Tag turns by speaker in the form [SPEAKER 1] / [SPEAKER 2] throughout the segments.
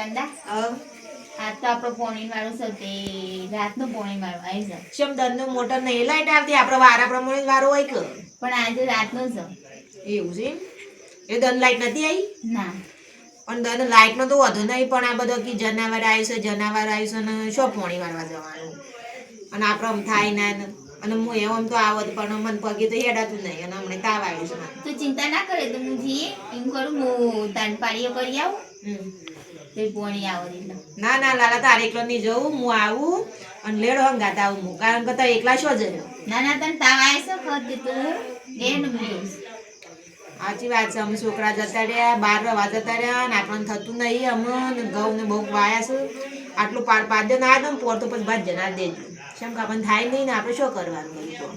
[SPEAKER 1] ચંદા તો આપણો પોણી વાળો છે તે રાતનો પોણી વાળું આવી જાય
[SPEAKER 2] દનનું મોટર નહીં લાઈટ આવતી આપણે વારા પ્રમાણે વારો હોય કે?
[SPEAKER 1] પણ આજે રાતનું છે
[SPEAKER 2] એવું છે? એ દન લાઈટ નથી આવી
[SPEAKER 1] ના.
[SPEAKER 2] પણ દન લાઈટનો તો વધુ નહીં પણ આ બધો કે જનાવર આવ્યું છે જનાવર આવ્યું છે ને શું પોણી વાળવા જવાનું? અને આપણે આમ થાય ના અને હું એમ તો આવત પણ મન પગે તો હેડાતું નહીં અને હમણાં તાવ આવ્યું છે.
[SPEAKER 1] તું ચિંતા ના કરે તો હું જઈએ એમ કરું હું તાન પાડીએ કરી આવું. તે પોણી આવો એટલે
[SPEAKER 2] ના ના લાલા તારે એકલો નહીં જવું હું આવું અને લેડો હંગાત આવું હું. કારણ કે તારે એકલા શો જયો
[SPEAKER 1] ના ના તને તાવ આવે તું? જઈશ
[SPEAKER 2] સાચી વાત છે અમે છોકરા જતા રહ્યા બાર રવા જતા રહ્યા ને આપણને થતું નહીં અમે ઘઉં ને બહુ વાયા છે. આટલું પાર પાડ્યો ના દો પોર તો પછી બાદ જના દેજો કેમ કે આપણને થાય નહીં ને આપણે શું કરવાનું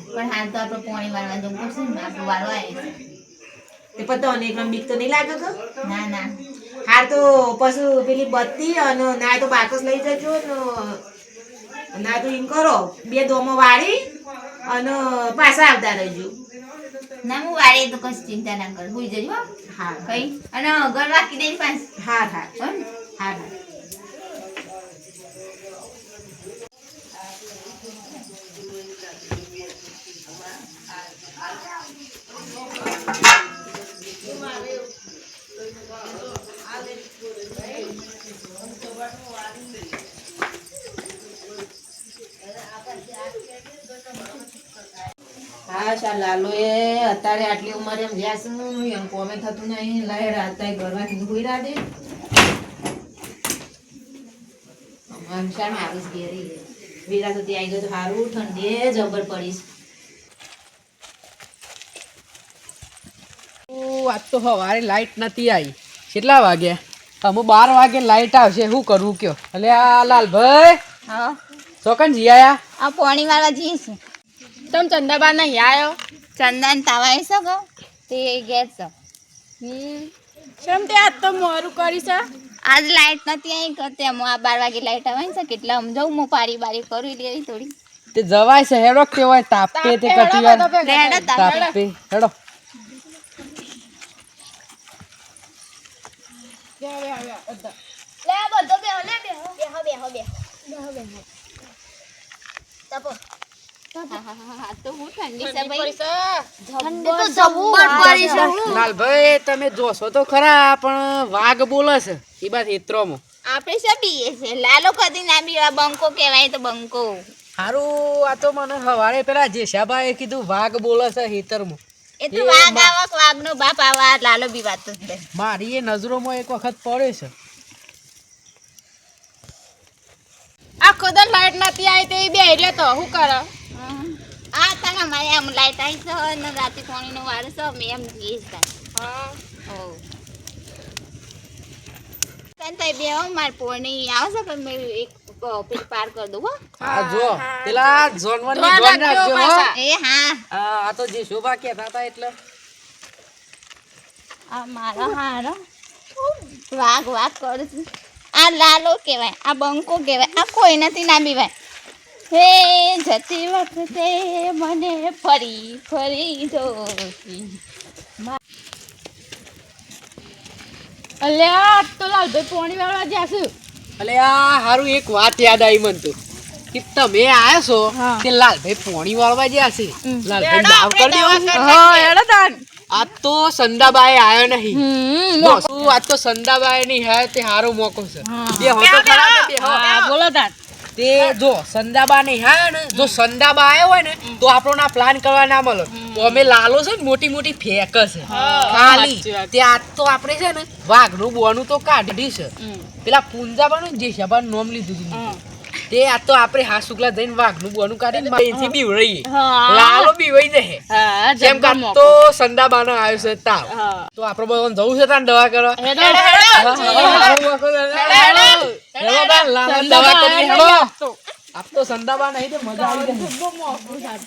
[SPEAKER 1] પણ હાલ તો આપણે પોણી વાળવા જવું પડશે ને આપણે વાળવા આવે
[SPEAKER 2] તે પતો અને એકદમ બીક તો નહીં લાગે કે?
[SPEAKER 1] ના ના.
[SPEAKER 2] હાર તો પછી પેલી બત્તી અને ના તો બાકસ લઈ જજો ને ના તો એમ કરો. બે દોમો વાળી અને પાછા આવતા રહેજો.
[SPEAKER 1] ના હું વાળી તો કશું ચિંતા ના કર. હોઈ જજો હો.
[SPEAKER 2] હા.
[SPEAKER 1] કઈ? અને ઘર વાકી દઈ
[SPEAKER 2] હા. હા
[SPEAKER 1] હા
[SPEAKER 2] હા શા લાલો એ અત્યારે આટલી ઉંમરે એમ જ્યાં એમ કોમે થતું નહીં. લઈ રાતે ગરવા કીધું રાડે આમ આવીશ ઘેરી વીરા તો ત્યાં આવી ગયો તો સારું ઠંડી જબર પડીશ
[SPEAKER 3] આજ તો સવારે લાઈટ નથી આવી કેટલા વાગ્યા અમે બાર વાગે લાઇટ આવશે. શું કરવું કયો? એટલે આ લાલભાઈ.
[SPEAKER 1] હા.
[SPEAKER 3] ચોકન જી આયા?
[SPEAKER 1] આ પોણી મારવા જઈએ છે.
[SPEAKER 4] તમે ચંદાબા નહીં આવ્યો
[SPEAKER 1] ચંદન તવાય આવી શકો તે ગેસ છે
[SPEAKER 4] કેમ તે આજ તો મોરું કરી છે?
[SPEAKER 1] આજ લાઈટ નથી આવી કરતે હું આ બાર વાગે લાઈટ આવે છે કેટલા આમ જાઉં હું પારી બારી કરી લેવી થોડી.
[SPEAKER 3] તે જવાય છે હેડો કેવાય તાપે તે કટી વાર
[SPEAKER 1] તાપે
[SPEAKER 3] હેડો.
[SPEAKER 1] લે બધો બેહો લે બેહો. બેહો બેહો બેહો. બેહો બેહો. તપો.
[SPEAKER 3] લાલભાઈ તમે જોશો વાઘ બોલે છે એ બાદ હેત્રોમાં આ કીધું વાઘ બોલે છે હેતરમાં
[SPEAKER 1] એ વાઘ આવક બાપ આવા લાલો બી વાત જ
[SPEAKER 3] મારી એ નજરોમાં એક વખત પડે છે
[SPEAKER 4] આખો દર લાઈટ નથી આવી તે બે રહ્યો તો શું કરે
[SPEAKER 1] આ તારા મારે આમ લાઈટ આવી છે અને રાતે પાણીનો છે અમે એમ જઈએ છે ઓ તને તઈ બે હો, માર પોણી આવશે પણ મેં એક પેલી પાર કરી દઉં હો.
[SPEAKER 3] આ જો. પેલા જોનવરની
[SPEAKER 4] રાખજો
[SPEAKER 3] હો.
[SPEAKER 1] એ હા.
[SPEAKER 3] આ તો જે શોભા કહેતા હતા એટલે.
[SPEAKER 1] આ મારો હારો. વાઘ વાઘ કરે છે. આ લાલો કહેવાય આ બંકો કહેવાય આ કોઈ નથી ના બીવાય. હે જતી વખતે મને ફરી ફરી જોતી
[SPEAKER 4] અલ્યા તો લાલભાઈ પોણી વાળવા જશે
[SPEAKER 3] અલે આ હારું એક વાત યાદ આવી મને તો કે તમે આયા છો
[SPEAKER 4] કે
[SPEAKER 3] તે લાલભાઈ પોણી વાળવા જ્યાં છે. લાલભાઈ દાવ કરી દેવા.
[SPEAKER 4] હા એડા તાન.
[SPEAKER 3] આજ તો સંદાબાઈ આયો નહીં. આજ તો સંદાબાઈ ની હે તે હારો મોકો છે. બે હોતો ખરા બે હો.
[SPEAKER 4] બોલો તાન.
[SPEAKER 3] તે જો સંદાબા નહીં હા ને જો સંદાબા આવ્યો હોય ને તો આપણો ના પ્લાન કરવા ના મળે. તો અમે લાલો છે ને મોટી મોટી ફેક છે. ખાલી. ત્યાં તો આપણે છે ને વાઘનું બોનું તો કાઢી છે. પેલા પૂંજાબાનું જે શાબાનું નોમ લીધું હતું. તે આ તો આપણે હા શુક્લા જઈને વાઘનું બોનું કાઢીને અહીંથી બીવડાઈએ.
[SPEAKER 4] હા.
[SPEAKER 3] લાલો બીવાઈ જાય જેમ કે તો સંડા બાનો આવ્યો છે તાવ. તો આપણો બધાને જવું છે તાન દવા
[SPEAKER 4] હેડો.
[SPEAKER 3] આપ તો સંદાબા નહીં તો મજા આવી જાય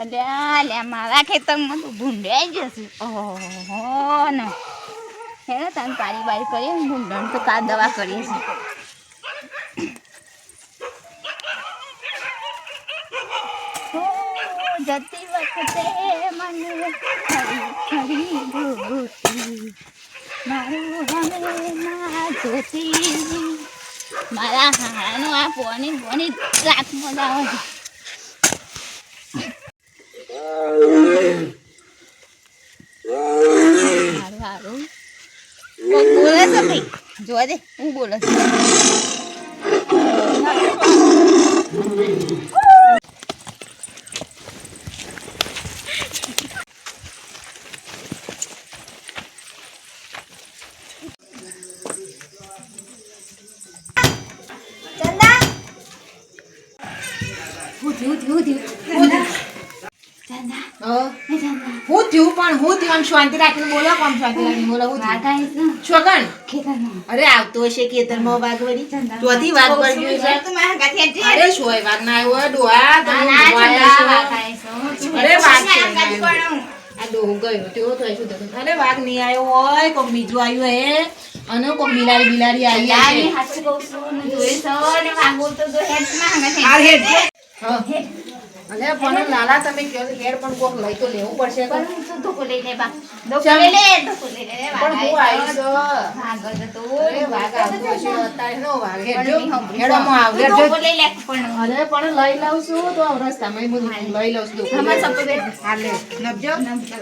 [SPEAKER 1] અલ્યા મારા ખેતરમાં તો ભૂંડાઈ જશે ઓહો ને હે તને પારી બારી કરીએ તો કા દવા કરીએ હો, જતી વખતે મને ખરી ખરી મારું હવે ના જોતી. મારા હાનું આ પોની પોની આવે છે હારું હારું. બોલે છે ભાઈ જોવા દે, હું બોલે છે. હું થયું
[SPEAKER 2] પણ હું થયું આમ શાંતિ રાખીને બોલો આમ શાંતિ રાખીને બોલો હું થયું?
[SPEAKER 1] વાઘ આવી છે
[SPEAKER 2] છોકણ અરે આવતો હશે ખેતરમાં વાઘ વળી ચોથી વાઘ વળી છે? અરે શોય વાઘ ના આવ્યો ડોહા. અરે વાઘ આ ડોહો ગયો તેવો તો શું અરે વાઘ નહીં આવ્યો હોય કોક બીજું આવ્યું હે. અને કોક બિલાડી બિલાડી આવી
[SPEAKER 1] છું, તો.
[SPEAKER 2] અલે પણ લાલા તમે કહો હેડ પણ કોક લઈ તો લેવું પડશે
[SPEAKER 1] પણ હું શું ધોકો લઈ લે બા. ધોકો
[SPEAKER 2] ચમ.
[SPEAKER 1] લઈ લે, ધોકો લઈ લે.
[SPEAKER 2] પણ હું
[SPEAKER 1] આવી
[SPEAKER 2] આવી
[SPEAKER 1] છે.
[SPEAKER 2] છું.
[SPEAKER 1] વાઘ જ હતો.
[SPEAKER 2] અરે આવતો અત્યારે નો હેડ જો. આવ, હેડ
[SPEAKER 1] ધોકો લઈ લે પણ.
[SPEAKER 2] અરે પણ લઈ લઉં છું તો રસ્તામાં હું લઈ લઉં છું
[SPEAKER 1] હમણાં સપો.
[SPEAKER 2] હા નબજો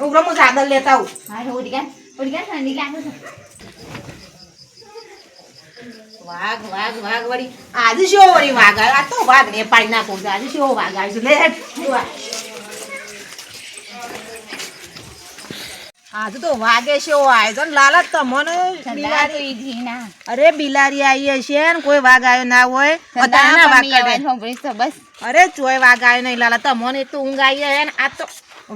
[SPEAKER 2] ઉભરો હું ચાદર લેતા આવું
[SPEAKER 1] ઉડી ગયા. ઉડી ગયા, ઠંડી લાગે છે.
[SPEAKER 2] વાઘ વાઘ વાઘ વળી. આજે શો વળી વાઘ આ તો વાઘ ને પાડી નાખો. આજે શો વાઘ આવ્યો લે. આજે તો વાગે શો આવ્યો તમને
[SPEAKER 1] તો ઈ જી ના.
[SPEAKER 2] અરે બિલાડી આવી હશે ને કોઈ વાઘ આવ્યો ના હોય.
[SPEAKER 1] ચંદા
[SPEAKER 2] વાઘ કાઢે.
[SPEAKER 1] બસ.
[SPEAKER 2] અરે ચોય વાઘ આવ્યો નહીં લાલા તમને તો ઊંઘ આવી હે ને આ તો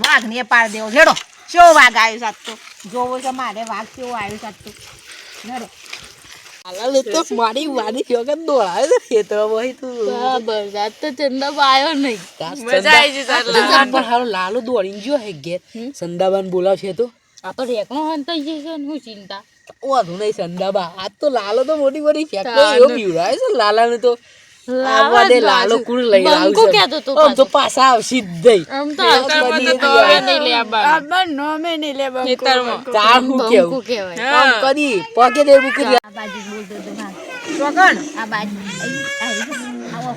[SPEAKER 2] વાઘ ને પાડ દેવો લેડો શો વાઘ આવ્યો સાત તો. જોવો છે મારે વાઘ કેવો આવ્યો સાત તો. લેડો
[SPEAKER 3] હાલાલ તો મારી વાડી વગર દોડાય છે ખેતરમાં હોય તું.
[SPEAKER 4] બરસાત તો ચંદા આવ્યો નહીં.
[SPEAKER 3] મજા આવી પણ હાલો લાલો દોડીને ગયો હે ઘેર. સંદાબાન બોલાવશે તો.
[SPEAKER 4] આ તો રેકનો હંતાઈ જશે હું ચિંતા.
[SPEAKER 3] વાંધો નહીં સંદાબા આજ તો લાલો તો મોટી મોટી ફેક્ટરી. એવો બીવડાવે છે લાલાને તો. આવવા દે લાલો કુણ લઈ
[SPEAKER 4] બંકો
[SPEAKER 3] આવશે
[SPEAKER 4] કહેતો તો
[SPEAKER 3] આમ તો પાછા આવશે જ નહીં
[SPEAKER 4] આમ તો આકારમાં તો નહીં લે આબાનું. ખેતરમાં.
[SPEAKER 3] તાર હું
[SPEAKER 4] બંકો
[SPEAKER 3] કેવું આમ કદી પગે દે મૂકી
[SPEAKER 1] આ બાજુ જ બોલતો હતો
[SPEAKER 2] ચોકણ
[SPEAKER 1] આ બાજુ. આવી. આવો.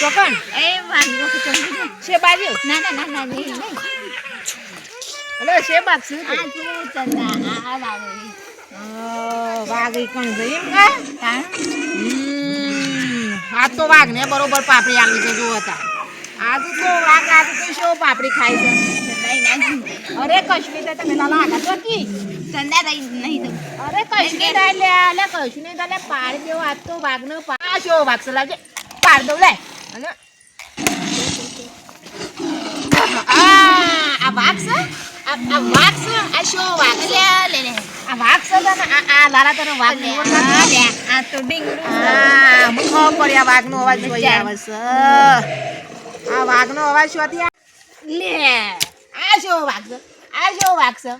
[SPEAKER 2] ચોકણ
[SPEAKER 1] એ વાઘની વખત છે
[SPEAKER 2] બાજુ
[SPEAKER 1] ના ના ના ના નહીં નહીં.
[SPEAKER 2] અલે છે બાગ
[SPEAKER 1] આ જુઓ ચંદા આ લાવો ઈ.
[SPEAKER 2] વાઘ કણ ગઈ એમ કા? આ તો વાઘ ને બરોબર પાપડી આલી છે જો હતા આજ તો વાઘ આજ તો શું પાપડી ખાય છે. અરે કશ્મીર તમે લાલા આગળ તો કી?
[SPEAKER 1] ચંદા રહી નહીં દઉં.
[SPEAKER 2] અરે કશ્મીર લે લે કશ્મીર તો પાડી દેવો આજ તો વાઘનો પા શો વાઘ લાગે પાડ દઉં લે. અને આ વાઘ છે? આ વાઘ છે? આ શો વાઘ
[SPEAKER 1] લે લે.
[SPEAKER 2] આ વાઘ છે તને આ આ લાલા તને વાઘ નો
[SPEAKER 1] આ લે. આ તો ડીંગડું
[SPEAKER 2] હા અવાજ જોઈ આવે છે. આ વાઘનો અવાજ શોથી આ- લે આ શું વાઘ છે આ શું વાઘ છે.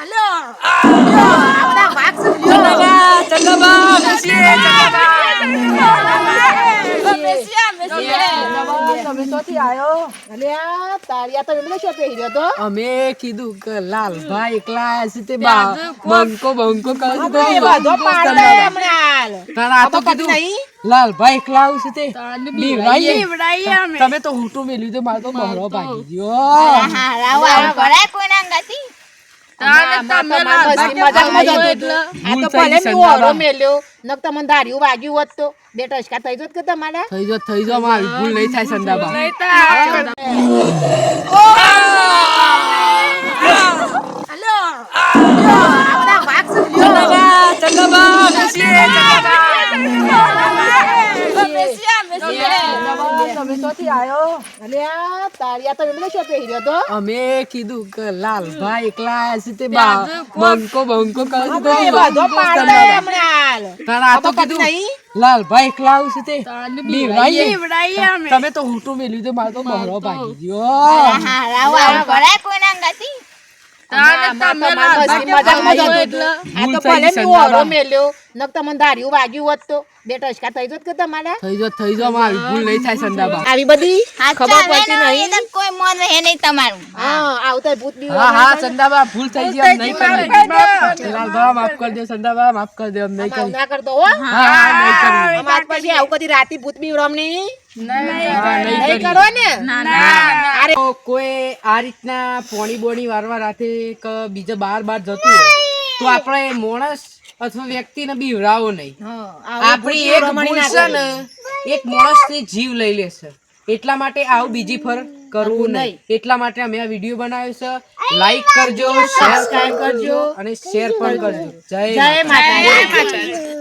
[SPEAKER 2] હલો. આ બધા વાઘ છે લ્યો. અલ્યા, તારી આ તમે મને શું પહેર્યો તો.
[SPEAKER 3] અમે કીધું કે લાલભાઈ એકલા છે તે બા બંકો બંકો કરે છે તો
[SPEAKER 2] એ બધો પાડે હમણાં.
[SPEAKER 3] તારા આ તો કીધું લાલભાઈ એકલા આવશે તે.
[SPEAKER 4] બીવડાઈ.
[SPEAKER 3] તમે તો હુંટું મેલ્યું તે મારો તો બહરો ભાગી ગયો.
[SPEAKER 1] હા રાવ આવું કરાય કોઈના અંગાથી.
[SPEAKER 4] તાને તમે લાલભાઈ
[SPEAKER 2] મજાકમાં જ
[SPEAKER 4] એટલે.
[SPEAKER 2] આ તો
[SPEAKER 3] ભૂલ
[SPEAKER 2] ભલે મેં ઓરો મેલ્યો. નક તમને ધાર્યું વાગ્યું હોત તો. બે ટચકા થઈ જોત કે તમારે?
[SPEAKER 3] થઈ જો થઈ જો મારી ભૂલ નહીં થાય સંદાબા
[SPEAKER 4] નહીં આ
[SPEAKER 2] હલો આ બધા વાઘ છે લ્યો. અલ્યા, તારી આ તો એમને શું પહેર્યો તો.
[SPEAKER 3] અમે કીધું કે લાલભાઈ એકલા છે તે બા બંકો બંકો કરે છે તો
[SPEAKER 2] એ બધો પાડે હમણાં
[SPEAKER 3] તારા આ તો કીધું
[SPEAKER 2] નહીં?
[SPEAKER 3] લાલભાઈ એકલા આવશે તે. તમે તો હુંટું મેલ્યું તો મારો તો બહરો ભાગી ગયો.
[SPEAKER 1] હા રાવ આવું કરાય કોઈના અંગાથી.
[SPEAKER 2] આવી બધી
[SPEAKER 1] હા,
[SPEAKER 2] ખબર પડતી નહીં.
[SPEAKER 1] કોઈ મન હે નહીં તમારું.
[SPEAKER 2] હા આવતા ભૂત બી
[SPEAKER 3] હા હા સંદાબા ભૂલ થઈ ગઈ નહીં લાલભા માફ કરી દો સંદાબા માફ કરી દો નહીં
[SPEAKER 2] ના કરતો હો.
[SPEAKER 3] હા નહીં
[SPEAKER 2] અમાર આવું કદી રાતી ભૂત બી રમણી
[SPEAKER 3] નહીં
[SPEAKER 2] નહીં કરો ને
[SPEAKER 3] અરે કોઈ આ રીતના પોણી બોણી વારવા રાતે કે બીજે બાર બાર જતું હોય તો આપણે માણસ અથવા વ્યક્તિને બીવરાવો નહીં. આપણી એક
[SPEAKER 2] રમણી
[SPEAKER 3] છે ને એક માણસની જીવ લઈ લેશે એટલા માટે આવું બીજી ફર કરવું નહીં. એટલા માટે અમે આ વીડિયો બનાવ્યો છે. લાઈક કરજો સબસ્ક્રાઇબ કરજો. અને શેર પણ કરજો. જય.
[SPEAKER 2] માતા